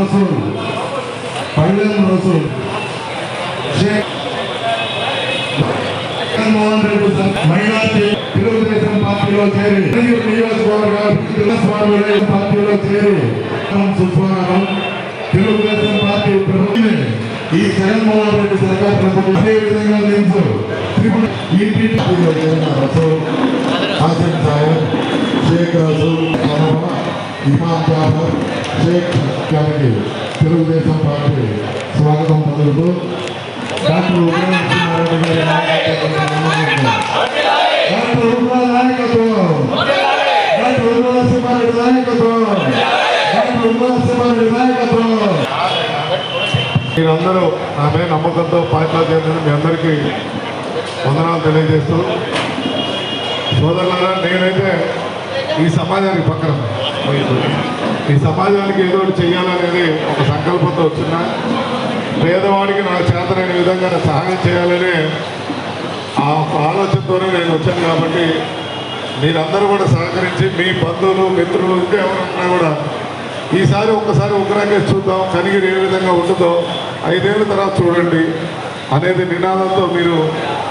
Rasool Pallem Rasool Jaganmohan Reddy sir minority Telugu Desam పార్టీలో చేరి మరియు నియోజకవర్గ స్వామి పార్టీలో చేరి సుస్వాగతం. తెలుగుదేశం పార్టీ ప్రభుత్వమే ఈ జగన్మోహన్ రెడ్డి సర్కార్ ప్రభుత్వం. అదే విధంగా నిలుచు త్రిపుర చేరిన రసూల్ హాసిం సాహెబ్ షేక్ రసూల్ ఇమాం జాఫర్ షేక్ గారికి తెలుగుదేశం పార్టీ స్వాగతం పలుకుతూ డాక్టర్ ఉగ్ర డాక్టర్ ఉగ్ర నాయకత్వం డాక్టర్ ఉగ్ర నరసింహారెడ్డి నాయకత్వం డాక్టర్ ఉగ్ర నరసింహారెడ్డి నాయకత్వం మీరందరూ నా మీద నమ్మకంతో పార్టీలో చేరిన మీ అందరికీ వందనాలు తెలియజేస్తూ సోదరులారా నేనైతే ఈ సమాజానికి పక్కన ఈ సమాజానికి ఏదో ఒకటి చేయాలనేది ఒక సంకల్పంతో వచ్చిన పేదవాడికి నాకు చేతనైన విధంగా సహాయం చేయాలనే ఆ ఆలోచనతోనే నేను వచ్చాను కాబట్టి మీరందరూ కూడా సహకరించి మీ బంధువులు మిత్రులు ఇంకా ఎవరున్నా కూడా ఈసారి ఒక్కసారి ఉగ్రంగా చూద్దాం కనిగిరి ఏ విధంగా ఉంటుందో ఐదేళ్ళ తర్వాత చూడండి అనేది నినాదంతో మీరు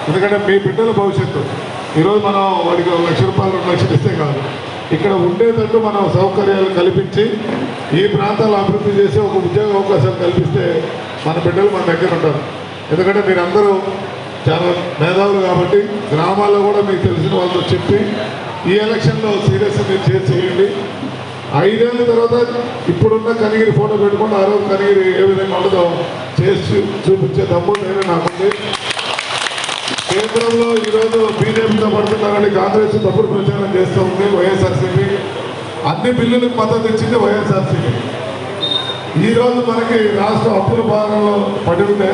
ఎందుకంటే మీ బిడ్డల భవిష్యత్తు. ఈరోజు మనం వాడికి ఒక లక్ష రూపాయలు రెండు లక్షలు ఇస్తే కాదు. ఇక్కడ ఉండేటట్టు మనం సౌకర్యాలు కల్పించి ఈ ప్రాంతాలు అభివృద్ధి చేసి ఒక ఉద్యోగ అవకాశాలు కల్పిస్తే మన బిడ్డలు మన దగ్గర ఉంటారు. ఎందుకంటే మీరందరూ చాలా మేధావులు కాబట్టి గ్రామాల్లో కూడా మీకు తెలిసిన వాళ్ళతో చెప్పి ఈ ఎలక్షన్లో సీరియస్గా మీరు చేసేయండి ఐదేళ్ళ తర్వాత ఇప్పుడున్న కనిగిరి ఫోటో పెట్టుకుంటే ఆ రోజు కనిగిరి ఏ విధంగా ఉండదో చేసి చూపించే దమ్ము నేను నాకుంది. కేంద్రంలో ఈరోజు బీజేపీతో పడుతున్నారని కాంగ్రెస్ తప్పుడు ప్రచారం చేస్తూ ఉంది వైఎస్ఆర్సీపీ. అన్ని బిల్లులకు మద్దతు ఇచ్చింది వైఎస్ఆర్సీపీ. ఈరోజు మనకి రాష్ట్ర అప్పుల భాగంలో పడి ఉంటే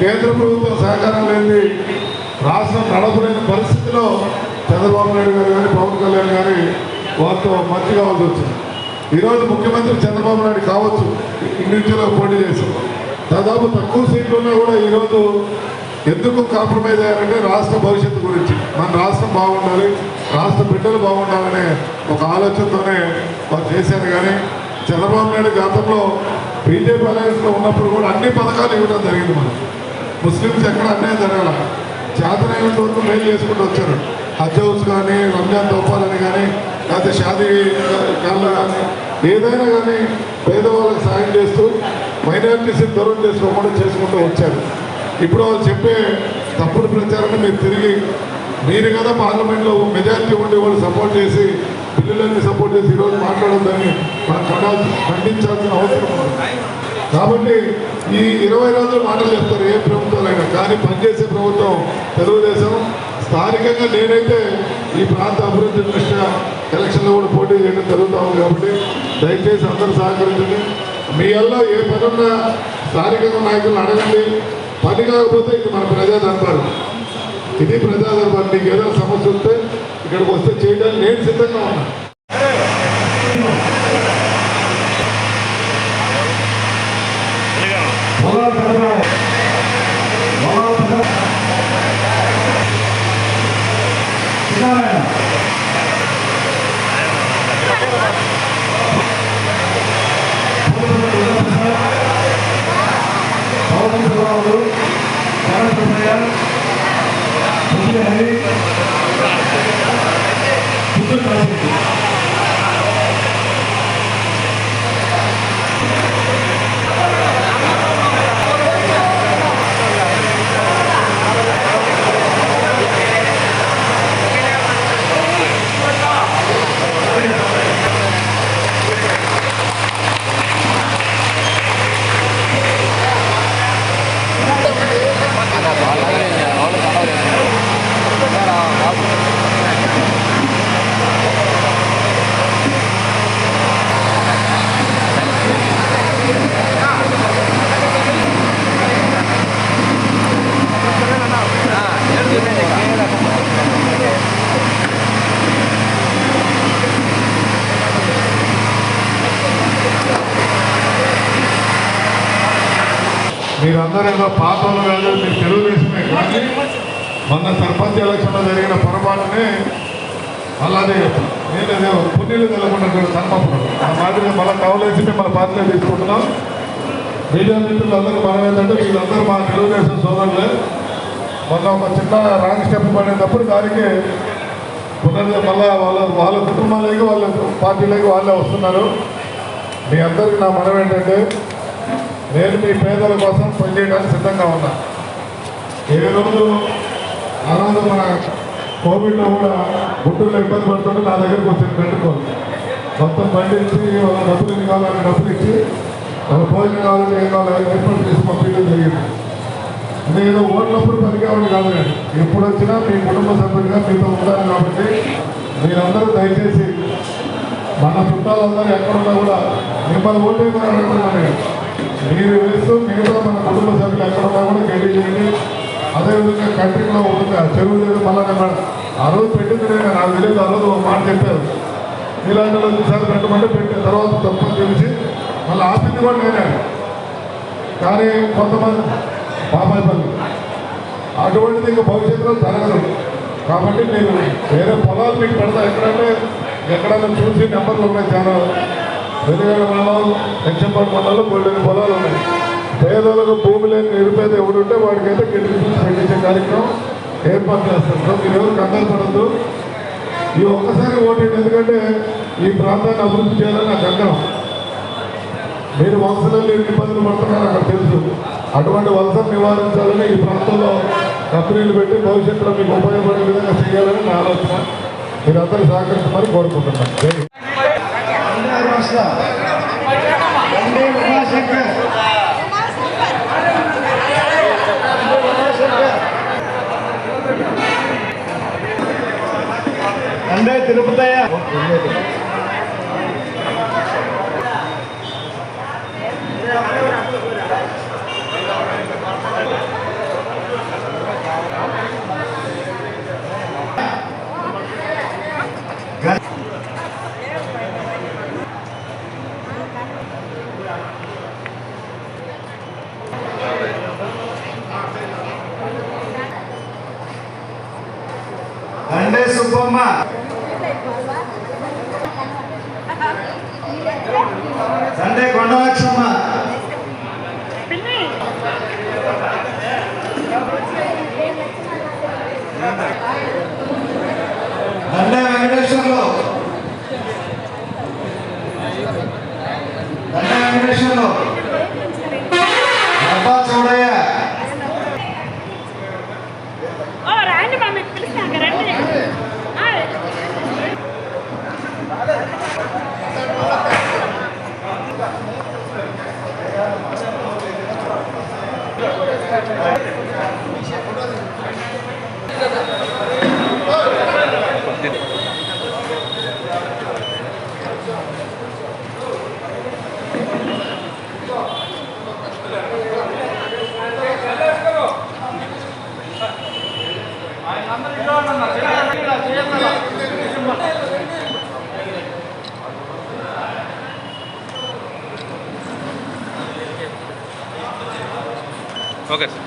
కేంద్ర ప్రభుత్వం సహకారం లేని రాష్ట్రం నడపలేని పరిస్థితిలో చంద్రబాబు నాయుడు గారు కానీ పవన్ కళ్యాణ్ గారి వారితో మంచి కావాల్సి వచ్చింది ఈరోజు ముఖ్యమంత్రి చంద్రబాబు నాయుడు కావచ్చు ఇండివిజువల్గా పోటీ చేశారు. దాదాపు తక్కువ సీట్లు ఉన్నా కూడా ఈరోజు ఎందుకు కాంప్రమైజ్ అయ్యారంటే రాష్ట్ర భవిష్యత్తు గురించి. మన రాష్ట్రం బాగుండాలి రాష్ట్ర బిడ్డలు బాగుండాలనే ఒక ఆలోచనతోనే వారు చేశారు కానీ చంద్రబాబు నాయుడు గతంలో బీజేపీ అలయన్స్లో ఉన్నప్పుడు కూడా అన్ని పథకాలు ఇవ్వడం జరిగింది మనం ముస్లిమ్స్ ఎక్కడ అన్యాయం జరగాల? చేతనైనంత వరకు మెయిల్ చేసుకుంటూ వచ్చారు. హజ్ హౌస్ కానీ రంజాన్ తోపాలని కానీ లేకపోతే షాదీ కార్లు కానీ ఏదైనా కానీ పేదవాళ్ళకి సాయం చేస్తూ మైనారిటీస్ని దూరం చేసుకోకుండా చేసుకుంటూ వచ్చారు. ఇప్పుడు వాళ్ళు చెప్పే తప్పుడు ప్రచారాన్ని మీరు తిరిగి మీరు కదా పార్లమెంట్లో మెజారిటీ ఉండి వాళ్ళు సపోర్ట్ చేసి బిల్లులన్నీ సపోర్ట్ చేసి ఈరోజు మాట్లాడొద్దని మనం ఖండాల్సి ఖండించాల్సిన అవసరం ఉంది. కాబట్టి ఈ ఇరవై రోజులు మాటలు చెప్తారు ఏ ప్రభుత్వాలైనా. కానీ పనిచేసే ప్రభుత్వం తెలుగుదేశం. స్థానికంగా నేనైతే ఈ ప్రాంత అభివృద్ధి దృష్ట్యా ఎలక్షన్లో కూడా పోటీ చేయడం జరుగుతూ ఉంది కాబట్టి దయచేసి అందరూ సహకరించండి. మీ వల్ల ఏ పనున్నా స్థానికంగా నాయకులను అడగండి. పని కాకపోతే ఇది మన ప్రజా దర్బారు ఇది ప్రజా దర్బార్ నీకు ఏదైనా సమస్య ఉంటే ఇక్కడికి వస్తే చేయడానికి నేను సిద్ధంగా ఉన్నాను అందరూ ఏదో పాత కాదు మీరు తెలుగుదేశమే కానీ మొన్న సర్పంచ్ ఎలక్షన్లో జరిగిన పొరపాటునే అలానే నేను అదే పుణ్యులు తెలకుండా కనపప్పుడు ఆ మాదిరిగా మళ్ళీ కవలేసి మన పార్టీలో తీసుకుంటున్నాం. మీడియా మిత్రులందరూ మనం ఏంటంటే వీళ్ళందరూ మా తెలుగుదేశం సోదరులే. మొన్న ఒక చిన్న రాంగ్ స్టెప్ పడేటప్పుడు దానికి పునర్ మళ్ళా వాళ్ళ వాళ్ళ కుటుంబాలకి వాళ్ళ పార్టీలకి వాళ్ళే వస్తున్నారు. మీ అందరికీ నా మనం ఏంటంటే నేను మీ పేదల కోసం పనిచేయడానికి సిద్ధంగా ఉన్నా. ఏ రోజు ఆనందం మన కోవిడ్లో కూడా గుట్టుల్లో ఇబ్బంది పడుతుంటే నా దగ్గరకు వచ్చింది పెట్టుకోండి మొత్తం పండించి వాళ్ళ డబ్బులు ఎన్ని కావాలని డబ్బులు ఇచ్చి వాళ్ళ భోజనం కావాలని ఏం కావాలని ఏర్పాటు చేసి పంపించడం జరిగింది. నేను ఓట్లప్పుడు పనికేవాడిని కాదు నేను ఎప్పుడు వచ్చినా మీ కుటుంబ సభ్యుడిగా మీతో ఉంటాను కాబట్టి మీరందరూ దయచేసి మన చుట్టాలందరూ ఎక్కడున్నా కూడా మిమ్మల్ని ఓటు వేయాలనుకుంటున్నాను నేను. మీరు వేస్తూ మిగతా మన కుటుంబ సభ్యులు ఎక్కడున్నా కూడా గడ్డి చేయండి అదేవిధంగా కంట్రీలో ఉంటుంది. ఆ చెరువు లేదు మళ్ళా ఆ రోజు పెట్టింది నేను నాకు తెలియదు. ఆ రోజు ఒక మాట చెప్పారు. ఇలాంటి వాళ్ళు ఈసారి పెట్టమంటే పెట్టిన తర్వాత తప్పని తెలిసి మళ్ళీ ఆపింది కూడా నేనే. కానీ కొంతమంది బాబాయ్ పల్లి అటువంటిది ఇంకా భవిష్యత్తులో జరగదు. కాబట్టి నేను వేరే పొలాలు మీకు పెడతా. ఎక్కడంటే ఎక్కడైనా చూసి నెంబర్లు ఉన్నాయి చాలా వెలుగడ మండలం లక్ష్మపాడు మండలంలో కొన్ని పొలాలు ఉన్నాయి. పేదలకు భూమి లేని నిరుపేద ఎవడుంటే వాడికైతే గిడ్డి పెట్టించే కార్యక్రమం ఏర్పాటు చేస్తారు. సో మీరు కంగారు పడద్దు. ఈ ఒక్కసారి ఓటేయండి. ఎందుకంటే ఈ ప్రాంతాన్ని అభివృద్ధి చేయాలని నాకు కంకణం. మీరు వలసలో లేని ఇబ్బందులు పడుతున్నారు నాకు తెలుసు. అటువంటి వలసలు నివారించాలని ఈ ప్రాంతంలో కంపెనీలు పెట్టి భవిష్యత్తులో మీకు ఉపయోగపడే విధంగా చేయాలని నా ఆలోచన. మీరందరూ సహకరించమని కోరుకుంటున్నాను. రాష్ట్ర తండ్రి ఉమాశంకర్ తండ్రి తిరుపతయ్య సుబ్బమ్మ తండ్రి కొండలక్ష్మ తండ్రి వెంకటేశ్వర్లు తండ్రి వెంకటేశ్వర్లు అబ్బా చూడయ్య ఓ రాండి మా మీకు పిలుస్తాక రండి ఆ, ఓకే సార్.